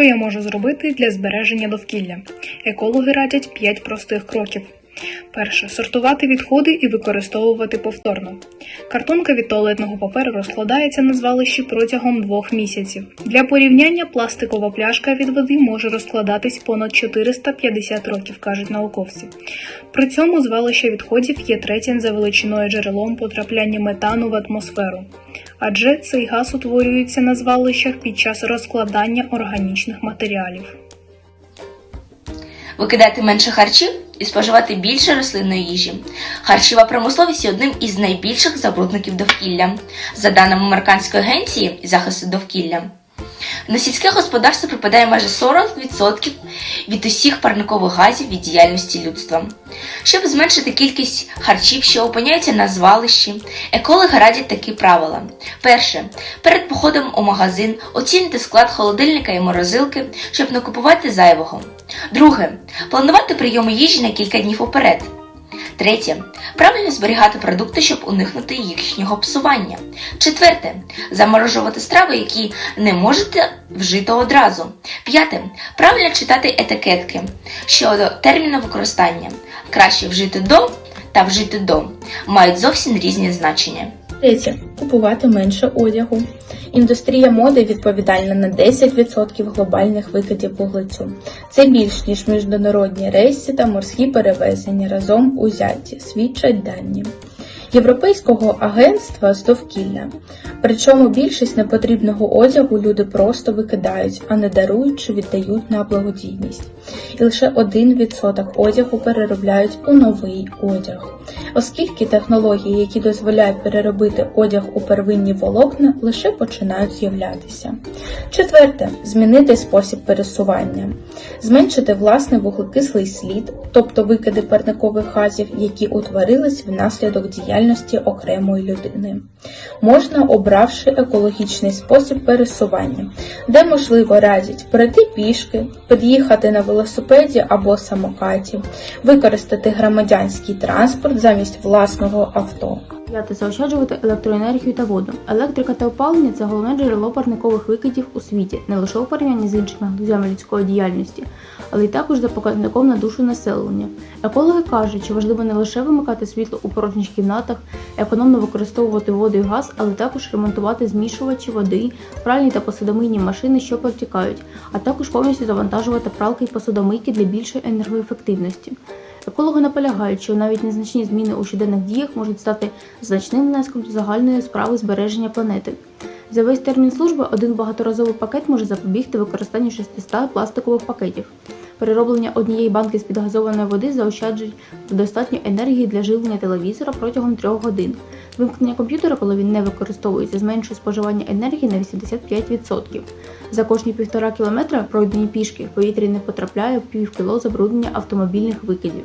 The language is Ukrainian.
Що я можу зробити для збереження довкілля? Екологи радять 5 простих кроків. Перше сортувати відходи і використовувати повторно. Картонка від туалетного паперу розкладається на звалищі протягом двох місяців. Для порівняння пластикова пляшка від води може розкладатись понад 450 років, кажуть науковці. При цьому звалище відходів є третім за величиною джерелом потрапляння метану в атмосферу, адже цей газ утворюється на звалищах під час розкладання органічних матеріалів. Викидати менше харчів і споживати більше рослинної їжі. Харчова промисловість є одним із найбільших забрудників довкілля. За даними Американської агенції захисту довкілля, на сільське господарство припадає майже 40% від усіх парникових газів від діяльності людства. Щоб зменшити кількість харчів, що опиняються на звалищі, екологи радять такі правила. Перше. Перед походом у магазин оцінити склад холодильника і морозилки, щоб не купувати зайвого. Друге. Планувати прийоми їжі на кілька днів уперед. Третє. Правильно зберігати продукти, щоб уникнути їхнього псування. Четверте. Заморожувати страви, які не можете вжити одразу. П'яте. Правильно читати етикетки щодо терміну використання. Краще вжити до та вжити до мають зовсім різні значення. Третє. Купувати менше одягу. Індустрія моди відповідальна на 10% глобальних викидів вуглецю. Це більш ніж міжнародні рейси та морські перевезення разом узяті, свідчать дані. Європейського агентства з довкілля. Причому більшість непотрібного одягу люди просто викидають, а не дарують чи віддають на благодійність. І лише 1% одягу переробляють у новий одяг. Оскільки технології, які дозволяють переробити одяг у первинні волокна, лише починають з'являтися. Четверте змінити спосіб пересування, зменшити власний вуглекислий слід, тобто викиди парникових газів, які утворились внаслідок діяльності окремої людини. Можна обравши екологічний спосіб пересування, де можливо радять пройти пішки, під'їхати на велосипеді або самокаті, використати громадянський транспорт замість власного авто. П'яте заощаджувати електроенергію та воду. Електрика та опалення це головне джерело парникових викидів у світі, не лише у порівнянні з іншими галузями людської діяльності, але й також за показником на душу населення. Екологи кажуть, що важливо не лише вимикати світло у порожніх кімнатах, економно використовувати воду і газ, але також ремонтувати змішувачі води, пральні та посудомийні машини, що повтікають, а також повністю завантажувати пралки і посудомийки для більшої енергоефективності. Екологи наполягають, що навіть незначні зміни у щоденних діях можуть стати значним внеском до загальної справи збереження планети. За весь термін служби один багаторазовий пакет може запобігти використанню 600 пластикових пакетів. Перероблення однієї банки з підгазованої води заощаджують достатньо енергії для живлення телевізора протягом 3 годин. Вимкнення комп'ютера, коли він не використовується, зменшує споживання енергії на 85%. За кожні півтора кілометра пройдені пішки в повітрі не потрапляє півкіло забруднення автомобільних викидів.